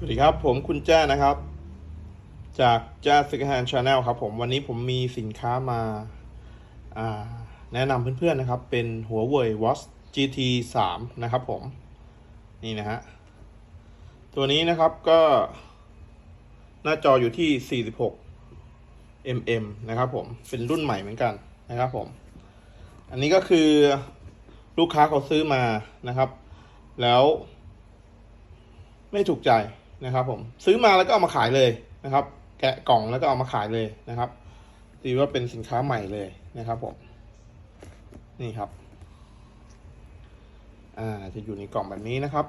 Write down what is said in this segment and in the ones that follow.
สวัสดีครับ ผมคุณแจ้นะครับ จากแจ้ Second Hand Channel ครับ ผมวันนี้ผมมีสินค้ามาาแนะนำเพื่อนๆนะครับ เป็นหัวเว่ย Watch GT 3นะครับผม นี่นะฮะ ตัวนี้นะครับก็ หน้าจออยู่ที่ 46 mm นะครับผมเป็นรุ่นใหม่เหมือนกันนะครับผม อันนี้ก็คือลูกค้าเขาซื้อมานะครับ แล้วไม่ถูกใจ นะครับผมซื้อมาแล้วก็เอามาขายเลยนะครับ แกะกล่องแล้วก็เอามาขายเลยนะครับถือว่าเป็นสินค้าใหม่เลยนะครับผมนี่ครับ อ่าจะอยู่ในกล่องแบบนี้นะครับ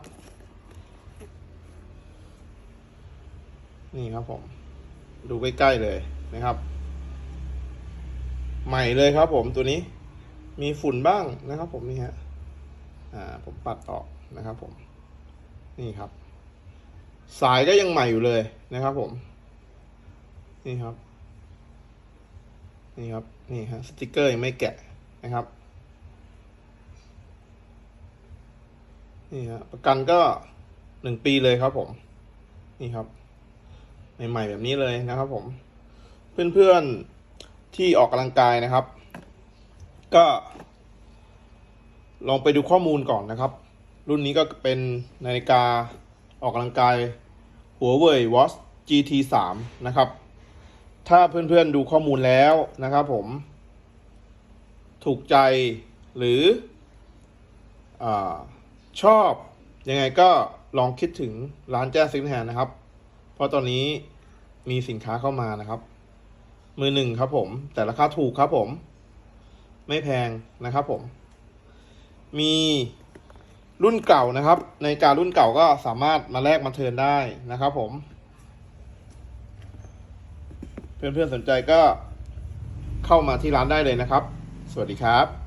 นี่ครับผม ดูใกล้ๆเลยนะครับ ใหม่เลยครับผมตัวนี้มีฝุ่นบ้างนะครับ ผมนี่ฮะอ่าผมปัดออกนะครับ ผม นี่ครับ สายก็ยังใหม่อยู่เลยนะครับผม นี่ครับ นี่ครับ นี่ฮะสติกเกอร์ยังไม่แกะนะครับ นี่ฮะประกันก็หนึ่งปีเลยครับผม นี่ครับ ใหม่ๆแบบนี้เลยนะครับผม เพื่อนๆที่ออกกำลังกายนะครับ ก็ ลองไปดูข้อมูลก่อนนะครับ รุ่นนี้ก็เป็นนาฬิกาออกกำลังกาย หัวเว่ย Watch GT 3นะครับ ถ้าเพื่อนๆดูข้อมูลแล้วนะครับผม ถูกใจหรืออชอบยังไงก็ลองคิดถึงร้านแจ้ซิงแฮนนะครับ เพราะตอนนี้มีสินค้าเข้ามานะครับ มือหนึ่งครับผม แต่ราคาถูกครับผม ไม่แพงนะครับผม มี รุ่นเก่านะครับ ในการรุ่นเก่าก็สามารถมาแลกมาเทินได้นะครับผม เพื่อนๆสนใจก็เข้ามาที่ร้านได้เลยนะครับ สวัสดีครับ